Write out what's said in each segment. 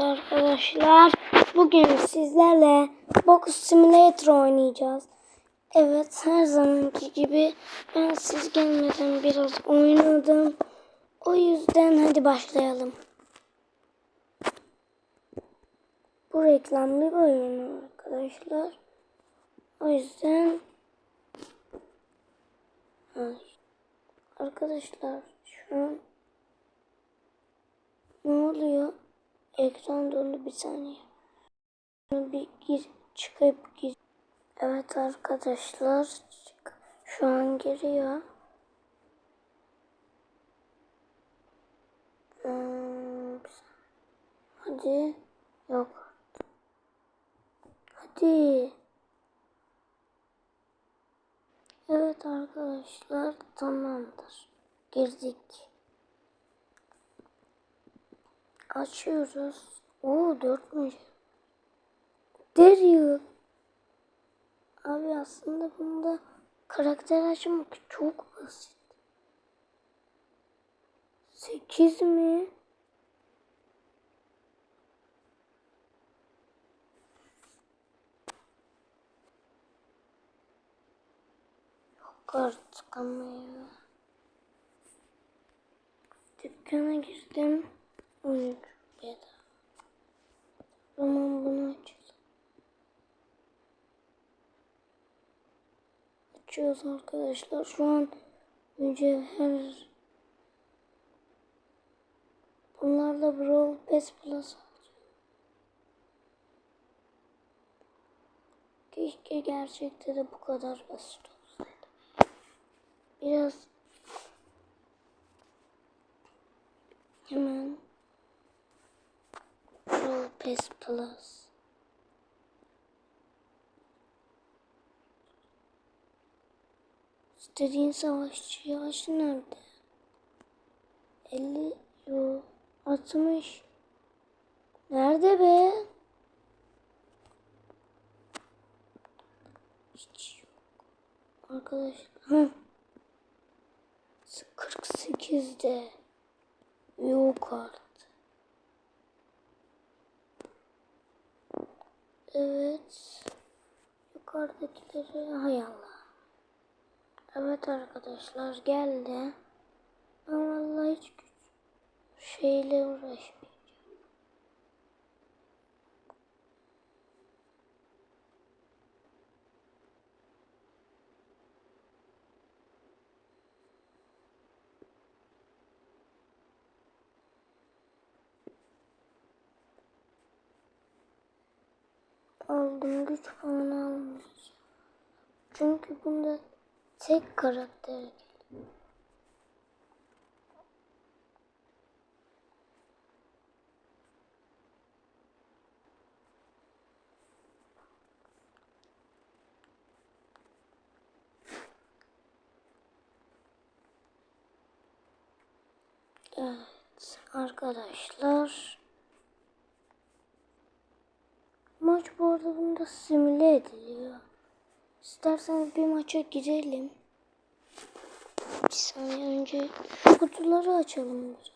Arkadaşlar bugün sizlerle Box Simulator oynayacağız. Evet her zamanki gibi ben siz gelmeden biraz oynadım. O yüzden hadi başlayalım. Bu reklamlı bir oyun arkadaşlar. O yüzden arkadaşlar şu an ne oluyor? Ekran dondu bir saniye. Bir gir çıkıp gir. Evet arkadaşlar şu an giriyor. Hmm. Hadi yok. Hadi. Evet arkadaşlar tamamdır. Girdik. Açıyoruz. Oo dörtmüş. Daryl. Abi aslında bunda karakter açmak çok basit. Sekiz mi? Yok artık ama ya. Dükkana girdim. 13 bedava. Tamam bunu açalım. Açıyoruz arkadaşlar. Şu an mücevher. Bunlar da Brawl Pass Plus. Keşke gerçekte de bu kadar basit olsaydı. Biraz hemen Pass Plus. İstediğin savaşçı yaşı nerede? 50 yo 60 Nerede be? Hiç yok. Arkadaşlar. Hı. 48'de. Yok artık. Evet. Yukarıdakileri hay Allah. Evet arkadaşlar geldi. Ben vallahi hiç şeyle uğraşmayacağım. Güç puanı almayacağım. Çünkü bunda tek karakter geliyor. Evet arkadaşlar. Maç bu arada simüle ediliyor. İsterseniz bir maça girelim. Bir saniye önce kutuları açalım biraz.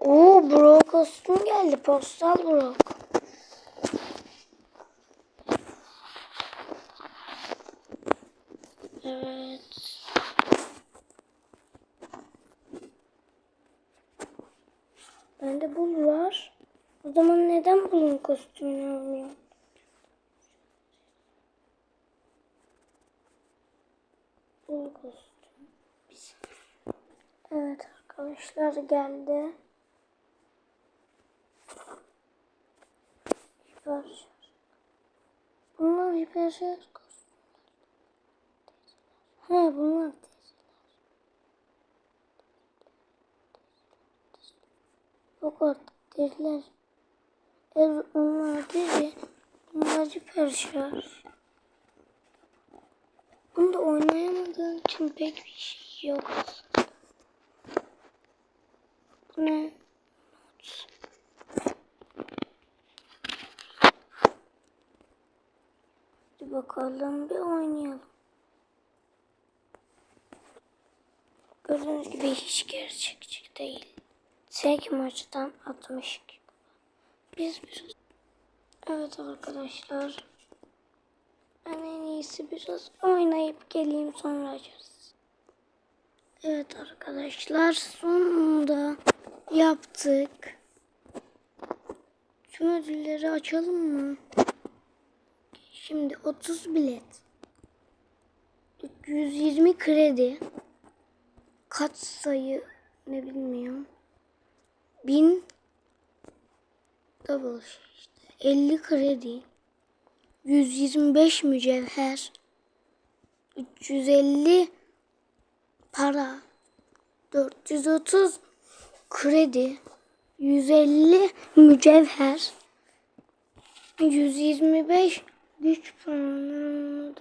Oo Brock kostüm geldi. Postal Brock. Evet. Bul var. O zaman neden bulun kostümünü almıyor? Bul kostüm. Evet arkadaşlar geldi. Hiper. Bunlar hiper şarj kostümler. He bunlar Yok artık dediler. Eğer onlar dedi bunları perşar. Şey Bunu da oynayamadığım için pek bir şey yok. Bu ne? Hadi bakalım bir oynayalım. Gördüğünüz gibi hiç gerçekçi değil. Tek maçtan 62. Biz biraz... Evet arkadaşlar. Ben en iyisi biraz oynayıp geleyim sonra açarız. Evet arkadaşlar sonunda yaptık. Tüm ödülleri açalım mı? Şimdi 30 bilet. 120 kredi. Kaç sayı ne bilmiyorum. 1000 double işte. 50 kredi. 125 mücevher. 350 para. 430 kredi. 150 mücevher. 125 güç puanı da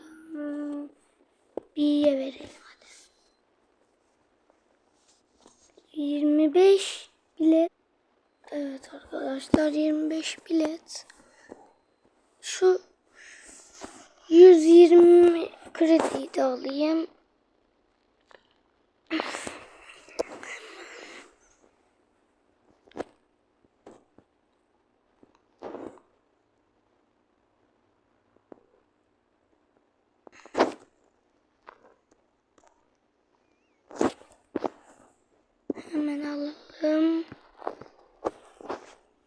verelim hadi. 25 bilet. Evet arkadaşlar 25 bilet. Şu 120 krediyi de alayım. Hemen alalım.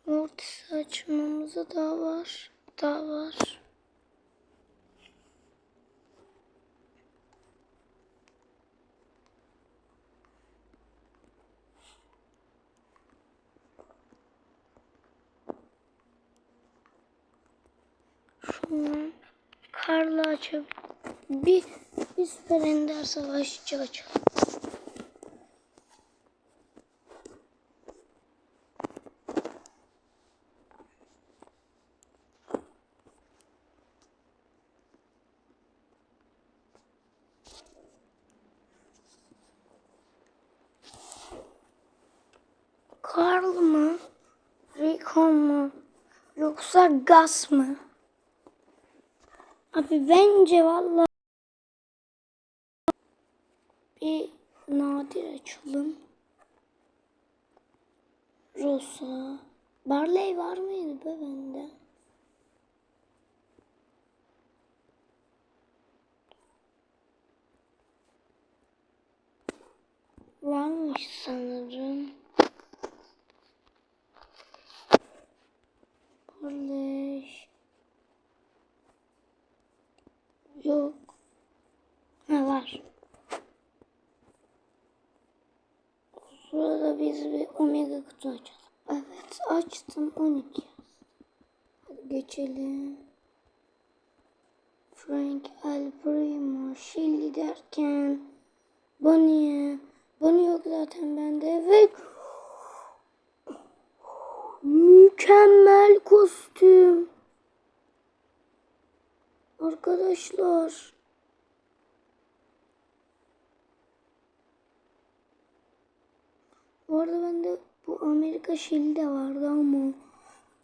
Mortis açmamıza daha var. Daha var. Şunu karla açıp bir, bir süper ender savaşçı açalım. Karl mı? Rico mu? Yoksa Gas mı? Abi bence valla bir nadir açalım. Rosa. Barley var mıydı be bende? Varmış sanırım. Barley. Yok. Ha var. Burada biz bir omega kutu açalım. Evet açtım 12. Hadi geçelim. Frank El Primo, Shelly derken Bonnie. Bonnie yok zaten bende. Evet. Mükemmel kostüm. Arkadaşlar. Bu arada bende bu Amerika şili vardı ama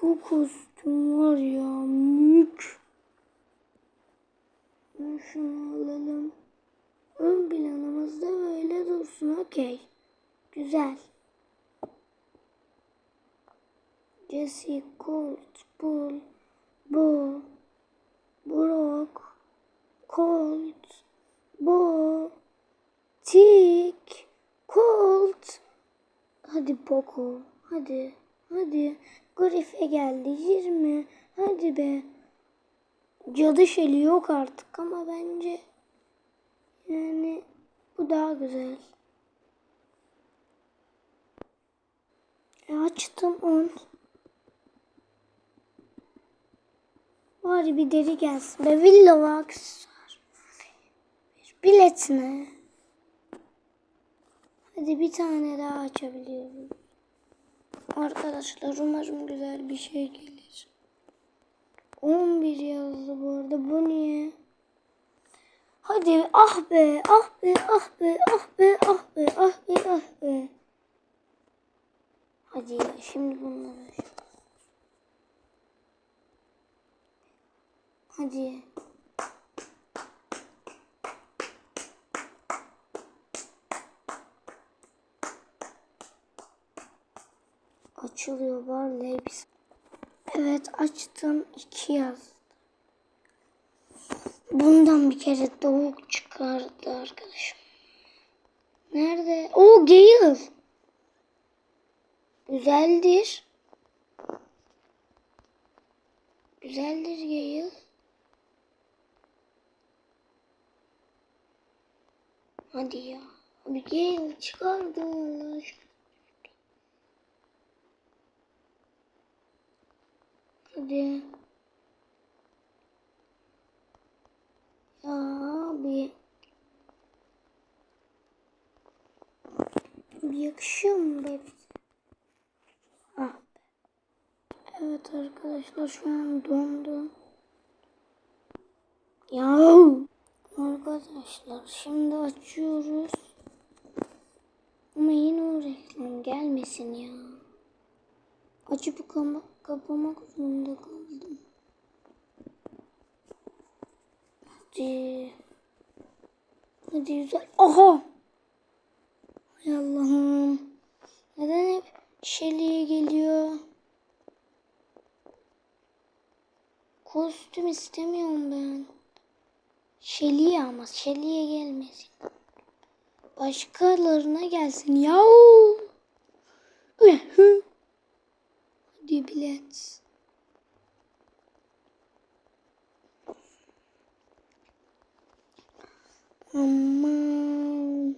bu kostüm var ya mük. Ben şunu alalım. Ön planımızda böyle dursun. Okey. Güzel. Jesse Colt, Bull, Bo, Brock, Colt, Bo, Tick, Colt. Hadi Poco. Hadi. Hadi. Griff'e geldi. 20. Hadi be. Cadı şeli yok artık ama bence yani bu daha güzel. E açtım 10. Bari bir deri gelsin. Ve Villa ve aksesuar. Bir bilet mi? Hadi bir tane daha açabiliyorum. Arkadaşlar umarım güzel bir şey gelir. 11 yazdı bu arada. Bu niye? Hadi ah be ah be ah be ah be ah be ah be ah be. Hadi şimdi bunları. Hadi. Açılıyor var biz. Evet açtım iki yaz. Bundan bir kere tavuk çıkardı arkadaşım. Nerede? O geyil. Güzeldir. Güzeldir geyil. Hadi ya. Abi Gale çıkardı. Hadi. Ya abi. Yakışıyor mu be? Ah. Evet arkadaşlar şu an dondu. Ya. Arkadaşlar şimdi açıyoruz. Ama yine o reklam gelmesin ya. Açıp kapa kapamak zorunda kaldım. Hadi. Hadi güzel. Aha. Hay Allah'ım. Neden hep Shelly'e geliyor? Kostüm istemiyorum ben. Shelly'e ama Shelly'e gelmesin. Başkalarına gelsin. Ühü. Hadi bilet. Aman.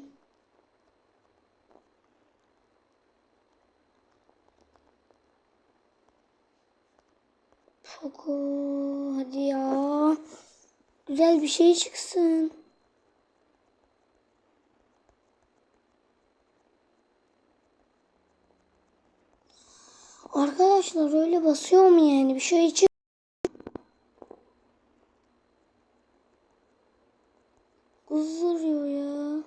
Poco hadi ya. Güzel bir şey çıksın. Arkadaşlar öyle basıyor mu yani bir şey için? Kızdırıyor ya.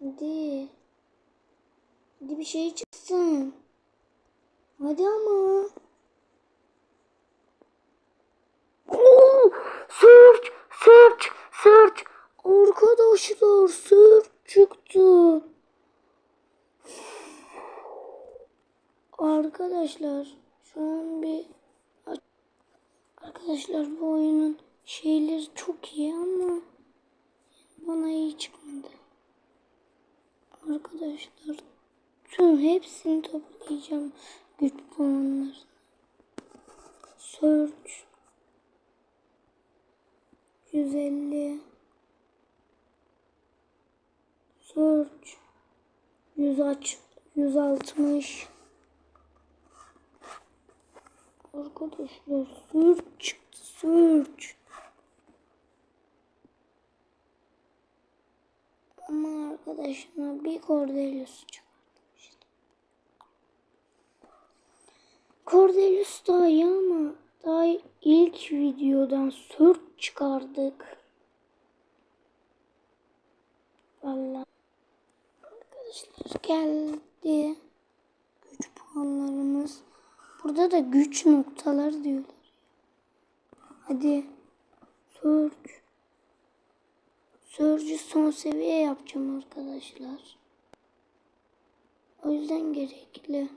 Hadi. Hadi bir şey çıksın. Hadi ama. Search, search, search. Arkadaşlar search çıktı. Arkadaşlar şu an bir Arkadaşlar bu oyunun şeyleri çok iyi ama bana iyi çıkmadı. Arkadaşlar tüm hepsini toplayacağım güç puanlarını. Search 150 Search 100 aç 160 Arkadaşlar search çıktı search. Ama arkadaşlar bir Cordelius çıkardım işte. Cordelius daha iyi ama daha ilk videodan search çıkardık. Vallahi arkadaşlar geldi güç puanlarımız. Burada da güç noktaları diyorlar. Hadi. Search. Search'ü son seviye yapacağım arkadaşlar. O yüzden gerekli.